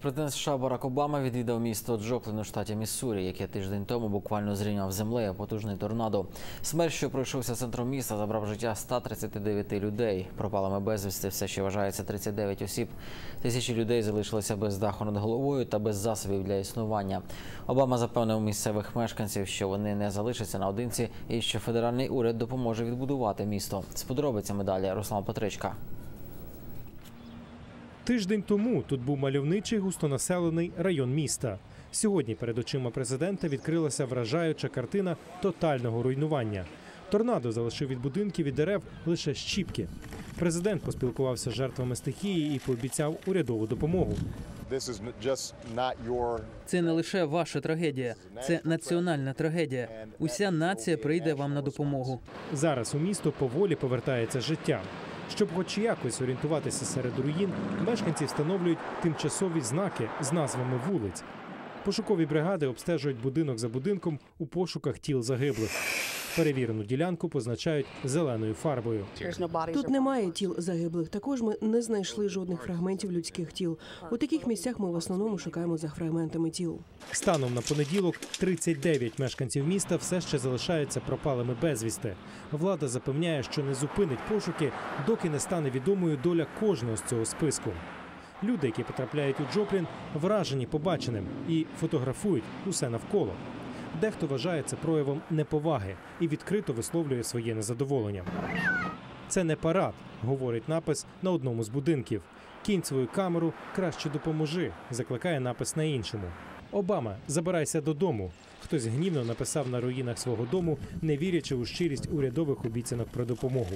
Президент США Барак Обама відвідав місто Джоплін у штаті Міссурі, яке тиждень тому буквально зрівняв землею потужний торнадо. Смерть, що пройшовся центром міста, забрав життя 139 людей. Пропалами безвісти все ще вважається 39 осіб. Тисячі людей залишилися без даху над головою та без засобів для існування. Обама запевнив місцевих мешканців, що вони не залишаться наодинці і що федеральний уряд допоможе відбудувати місто. З подробицями далі Руслан Петричка. Тиждень тому тут був мальовничий густонаселений район міста. Сьогодні перед очима президента відкрилася вражаюча картина тотального руйнування. Торнадо залишив від будинків і дерев лише щіпки. Президент поспілкувався з жертвами стихії і пообіцяв урядову допомогу. Це не лише ваша трагедія, це національна трагедія. Уся нація прийде вам на допомогу. Зараз у місто поволі повертається життя. Щоб хоч якось орієнтуватися серед руїн, мешканці встановлюють тимчасові знаки з назвами вулиць. Пошукові бригади обстежують будинок за будинком у пошуках тіл загиблих. Перевірену ділянку позначають зеленою фарбою. Тут немає тіл загиблих. Також ми не знайшли жодних фрагментів людських тіл. У таких місцях ми в основному шукаємо за фрагментами тіл. Станом на понеділок 39 мешканців міста все ще залишаються пропалими безвісти. Влада запевняє, що не зупинить пошуки, доки не стане відомою доля кожного з цього списку. Люди, які потрапляють у Джоплін, вражені побаченим і фотографують усе навколо. Дехто вважає це проявом неповаги і відкрито висловлює своє незадоволення. Це не парад, говорить напис на одному з будинків. Кінь свою камеру краще допоможи, закликає напис на іншому. Обама, забирайся додому. Хтось гнівно написав на руїнах свого дому, не вірячи у щирість урядових обіцянок про допомогу.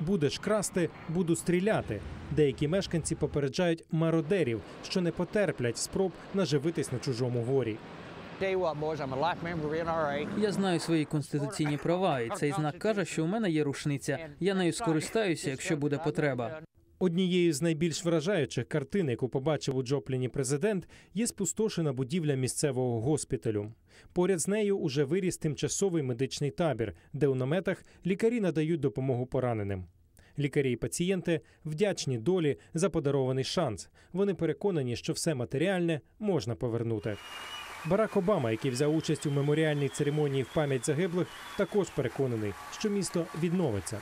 Будеш красти, буду стріляти. Деякі мешканці попереджають мародерів, що не потерплять спроб наживитись на чужому горі. Tell you what, boys, I'm a life member of NRA. Я знаю свої конституційні права, і цей знак каже, що у мене є рушниця. Я нею скористаюся, якщо буде потреба. Однією з найбільш вражаючих картин, яку побачив у Джопліні президент, є спустошена будівля місцевого госпіталю. Поряд з нею уже виріс тимчасовий медичний табір, де у наметах лікарі надають допомогу пораненим. Лікарі і пацієнти вдячні долі за подарований шанс. Вони переконані, що все матеріальне можна повернути. Барак Обама, який взяв участь у меморіальній церемонії в пам'ять загиблих, також переконаний, що місто відновиться.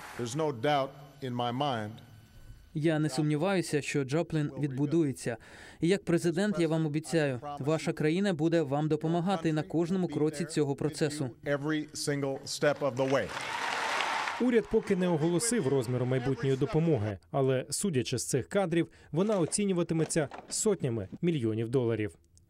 Я не сумніваюся, що Джоплін відбудується. І як президент, я вам обіцяю, ваша країна буде вам допомагати на кожному кроці цього процесу. Уряд поки не оголосив розміру майбутньої допомоги, але судячи з цих кадрів, вона оцінюватиметься сотнями мільйонів доларів.